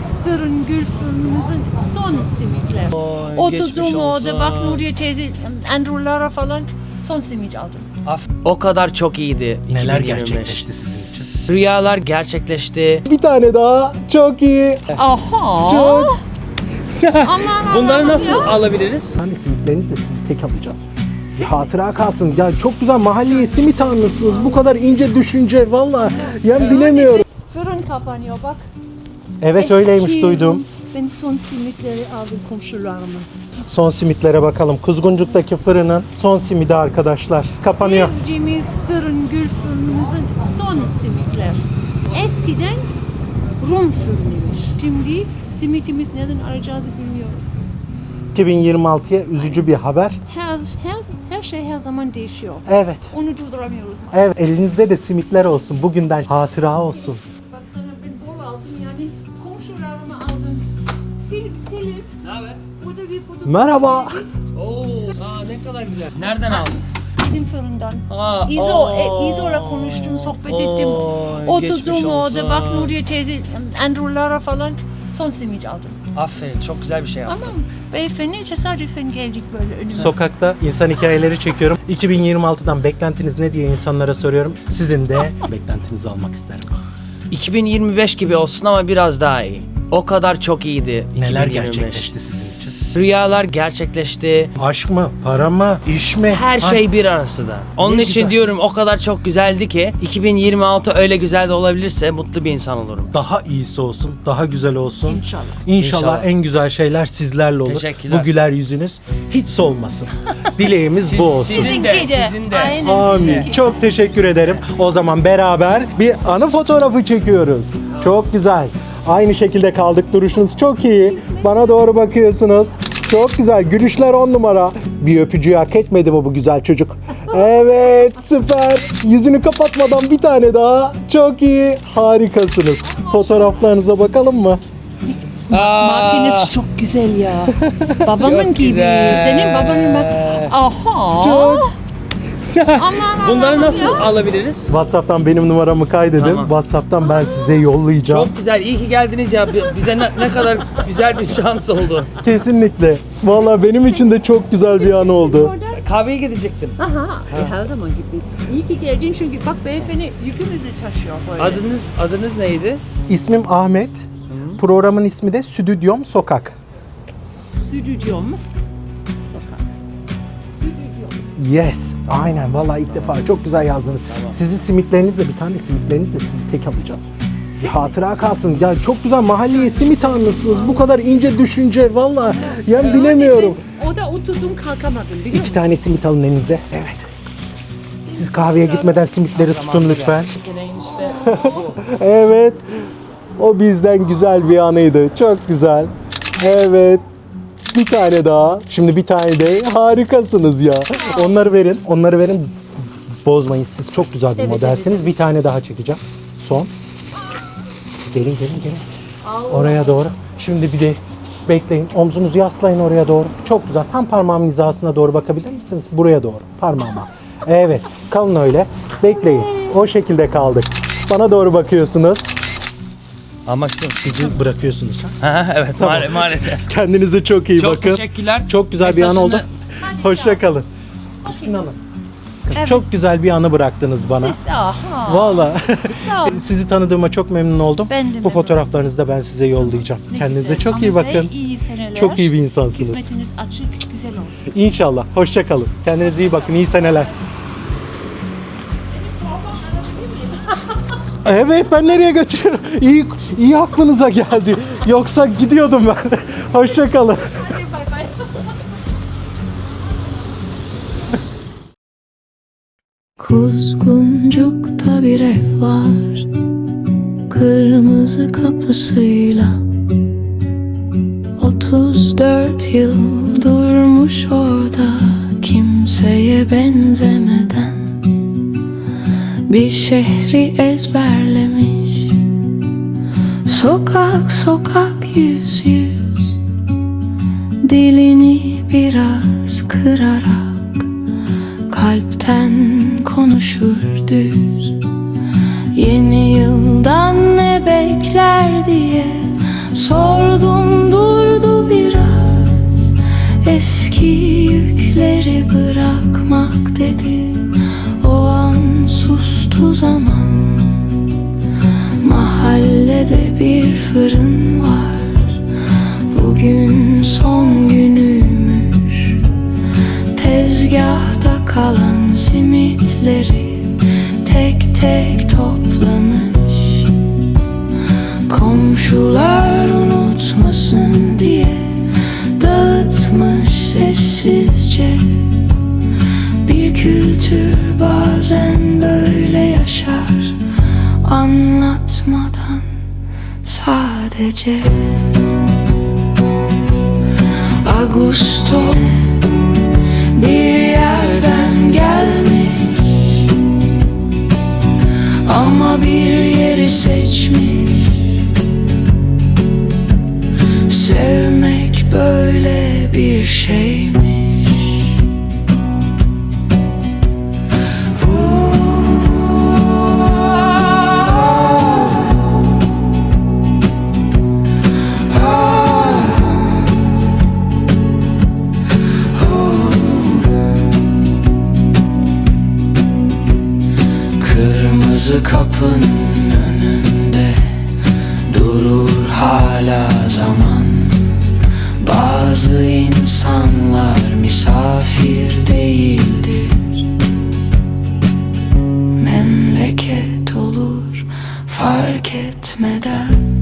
Simitimiz fırın, gül fırınımızın son simitler. Oy, Oturdum orada bak. Nuriye teyze, Andrew'lara falan son simit aldım. Af- O kadar çok iyiydi. Neler 2025. gerçekleşti sizin için? Rüyalar gerçekleşti. Bir tane daha. Çok iyi. Aha! Çok. Aman Bunları nasıl ya. alabiliriz? Hani simitlerinizle sizi tek alacağım. Bir hatıra kalsın. Ya çok güzel mahalleye simit almışsınız. Bu kadar ince düşünce valla. Ya bilemiyorum. Fırın kapanıyor bak. Evet öyleymiş Eski duydum. Ben son simitleri aldım komşularımın. Son simitlere bakalım. Kuzguncuk'taki fırının son simidi arkadaşlar. Kapanıyor. Sevdiğimiz fırın, gül fırınımızın son simitler. Eskiden Rum fırınıymış. Şimdi simitimiz neden arayacağızı bilmiyoruz. 2026'ya üzücü bir haber. Her, her, her şey her zaman değişiyor. Evet. Onu durduramıyoruz. Evet elinizde de simitler olsun. Bugünden hatıra olsun. Merhaba. Oo, aa ne kadar güzel. Nereden aldın? Bizim fırından. Aa, İzo, oo. e, İzo'la konuştum, sohbet ettim. Oy, geçmiş Oturdum orada bak. Nuriye teyze, Andrew'lara falan son simit aldım. Aferin çok güzel bir şey yaptın. Ama beyefendi tesadüfen geldik böyle önüme. Sokakta insan hikayeleri çekiyorum. 2026'dan beklentiniz ne diye insanlara soruyorum. Sizin de beklentinizi almak isterim. 2025 gibi olsun ama biraz daha iyi. O kadar çok iyiydi. Neler 2025. gerçekleşti sizin? Rüyalar gerçekleşti. Aşk mı? Para mı? İş mi? Her Ha? şey bir arasında. Onun Ne için güzel. diyorum o kadar çok güzeldi ki 2026 öyle güzel de olabilirse mutlu bir insan olurum. Daha iyisi olsun, daha güzel olsun. İnşallah. İnşallah, İnşallah. en güzel şeyler sizlerle olur. Teşekkürler. Bu güler yüzünüz hiç solmasın. Dileğimiz bu olsun. Sizin de, sizin de. Aynen. Amin. Çok teşekkür ederim. O zaman beraber bir anı fotoğrafı çekiyoruz. Çok güzel. Aynı şekilde kaldık. Duruşunuz çok iyi. Bana doğru bakıyorsunuz. Çok güzel. Gülüşler on numara. Bir öpücüğü hak etmedi mi bu güzel çocuk? Evet süper. Yüzünü kapatmadan bir tane daha. Çok iyi. Harikasınız. Fotoğraflarınıza bakalım mı? Aa, Makinesi çok güzel ya. Babamın Çok gibi. güzel. Senin babanın bak. Aha. Çok. Aman Bunları Allah'ım nasıl ya. alabiliriz? WhatsApp'tan benim numaramı kaydedin. Tamam. WhatsApp'tan ben size yollayacağım. Çok güzel. iyi ki geldiniz ya. Bi- Bize ne, ne kadar güzel bir şans oldu. Kesinlikle. Vallahi benim için de çok güzel bir an oldu. Kahveye gidecektim. Aha. E, her zaman gibi. İyi ki geldin çünkü bak beyefendi yükümüzü taşıyor böyle. Adınız adınız neydi? İsmim Ahmet. Programın ismi de Stüdyom Sokak. Stüdyom. Yes. Aynen. Vallahi ilk defa çok güzel yazdınız. Sizi simitlerinizle bir tane simitlerinizle sizi tek alacağım. Bir hatıra kalsın. Ya çok güzel mahalleye simit almışsınız. Bu kadar ince düşünce vallahi ya bilemiyorum. O da oturdum kalkamadım biliyor İki tane simit alın elinize. Evet. Siz kahveye gitmeden simitleri tutun lütfen. Evet. O bizden güzel bir anıydı. Çok güzel. Evet. Bir tane daha. Şimdi bir tane de harikasınız ya. Onları verin. Onları verin. Bozmayın. Siz çok güzel bir Evet, modelsiniz. Bir tane daha çekeceğim. Son. Gelin gelin gelin. Oraya doğru. Şimdi bir de bekleyin. Omzunuzu yaslayın oraya doğru. Çok güzel. Tam parmağımın hizasına doğru bakabilir misiniz? Buraya doğru. Parmağıma. Evet. Kalın öyle. Bekleyin. O şekilde kaldık. Bana doğru bakıyorsunuz. Ama işte- Bizi bırakıyorsunuz. Ha? Evet maal- maalesef. Kendinize çok iyi Çok bakın. teşekkürler. Çok güzel bir an Mesajını- oldu. Hoşça kalın. Hüsnü Hanım. Evet. Çok güzel bir anı bıraktınız bana. Aha. Valla. Sağ ol. Sizi tanıdığıma çok memnun oldum. Ben de Bu memnun fotoğraflarınızı da ben size yollayacağım. Ne Kendinize güzel. çok iyi bakın. iyi seneler. Çok iyi bir insansınız. Hizmetiniz açık, güzel olsun. İnşallah. Hoşça kalın. Kendinize iyi bakın. İyi seneler. Evet ben nereye götürüyorum? İyi, iyi aklınıza geldi. Yoksa gidiyordum ben. Hoşça kalın. Hadi bay bay. Kuzguncuk'ta bir ev var Kırmızı kapısıyla 34 yıl durmuş orada Kimseye benzemeden bir şehri ezberlemiş. Sokak sokak yüz yüz. Dilini biraz kırarak Kalpten konuşur düz. Yeni yıldan ne bekler diye Sordum durdu biraz. Eski yükleri bırakmak dedi. Fırın var. Bugün son günümüş Tezgahta kalan simitleri Tek tek toplamış. Komşular unutmasın diye Dağıtmış sessizce. Bir kültür bazen böyle sadece Ağustos bir yerden gelmiş Ama bir yeri seçmiş. Sevmek böyle bir şeymiş Kırmızı kapının önünde Durur hala zaman. Bazı insanlar misafir değildir. Memleket olur fark etmeden